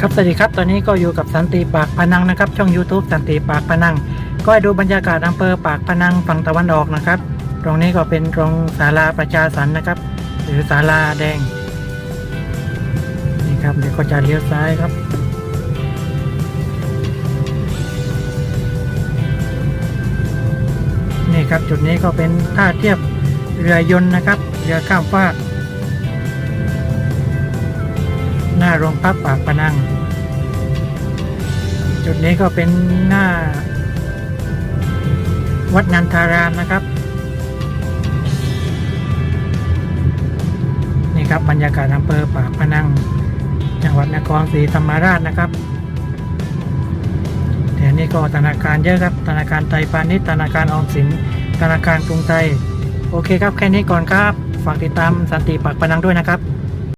ครับสวัสดีครับตอนนี้ก็อยู่กับสันติปากพนังนะครับ ช่อง YouTube สันติปากพนัง ก็ให้ดูบรรยากาศอำเภอปากพนังฝั่งตะวันออกนะครับ ตรงนี้ก็เป็นตรงศาลาประชาสรรนะครับ หรือศาลาแดงนี่ครับเดี๋ยวก็จะเลี้ยวซ้ายครับนี่ครับจุดนี้ก็เป็นท่าเทียบเรือยนต์นะครับ เรือข้ามฟาก น้าโรงพักปากพนัง จุดนี้ก็เป็นหน้า วัดนันทารามนะครับ นี่ครับบรรยากาศอำเภอปากพนัง จังหวัดนครศรีธรรมราชนะครับแถวนี้ก็ธนาคารเยอะครับ ธนาคารไทยพาณิชย์ธนาคารออมสิน ธนาคารกรุงไทย โอเคครับ แค่นี้ก่อนครับ ฝากติดตามสันติปากพนังด้วยนะครับ